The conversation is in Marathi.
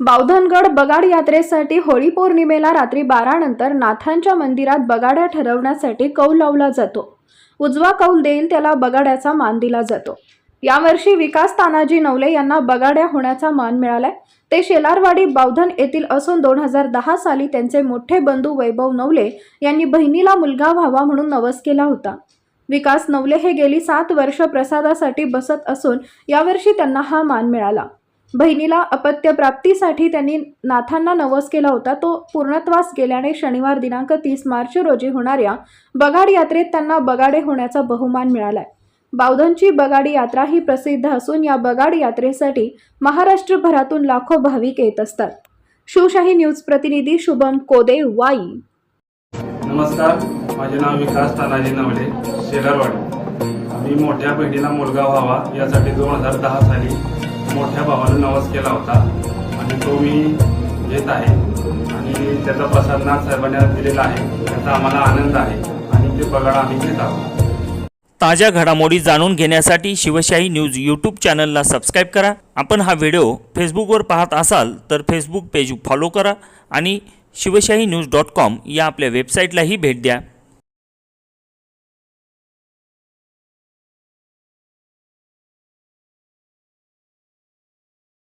बावधनगड बगाड यात्रेसाठी होळी पौर्णिमेला रात्री बारा नंतर नाथांच्या मंदिरात बगाड्या ठरवण्यासाठी कौल लावला जातो. उजवा कौल देईल त्याला बगाड्याचा मान दिला जातो. यावर्षी विकास तानाजी नवले यांना बगाड्या होण्याचा मान मिळालाय. ते शेलारवाडी बावधन येथील असून दोन हजार दहा साली त्यांचे मोठे बंधू वैभव नवले यांनी बहिणीला मुलगा व्हावा म्हणून नवस केला होता. विकास नवले हे गेली सात वर्ष प्रसादासाठी बसत असून यावर्षी त्यांना हा मान मिळाला. बहिणीला अपत्यप्राप्तीसाठी त्यांनी नाथांना नवस केला होता. तो पूर्णत्वास गेल्याने शनिवार दिनांक तीस मार्च रोजी होणाऱ्या बगाड यात्रेत त्यांना बगाडे होण्याचा बहुमान मिळालाय. बावधनची बगाडी यात्रा ही प्रसिद्ध असून या बगाड यात्रेसाठी महाराष्ट्रभरातून लाखो भाविक येत असतात. शिवशाही न्यूज प्रतिनिधी शुभम कोदे वाई. नमस्कार. माझे नाव विकास तानाजी नवले शेलारवाडी. आम्ही मोठ्या बहिणीला मुलगा व्हावा यासाठी दोन हजार दहा साली मोठ्या भावानं नवस केला होता. आणि तो मी घेत आहे. आणि त्याचा प्रसाद नाथ साहेबांनी दिलेला आहे. त्याचा आम्हाला आनंद आहे. आणि ते बघायला आम्ही घेत आहोत. ताज्या घडामोडी जाणून घेण्यासाठी शिवशाही न्यूज यूट्यूब चॅनलला सबस्क्राईब करा. आपण हा व्हिडिओ फेसबुकवर पाहत असाल तर फेसबुक पेज फॉलो करा आणि शिवशाही न्यूज डॉट कॉम या आपल्या वेबसाईटलाही भेट द्या.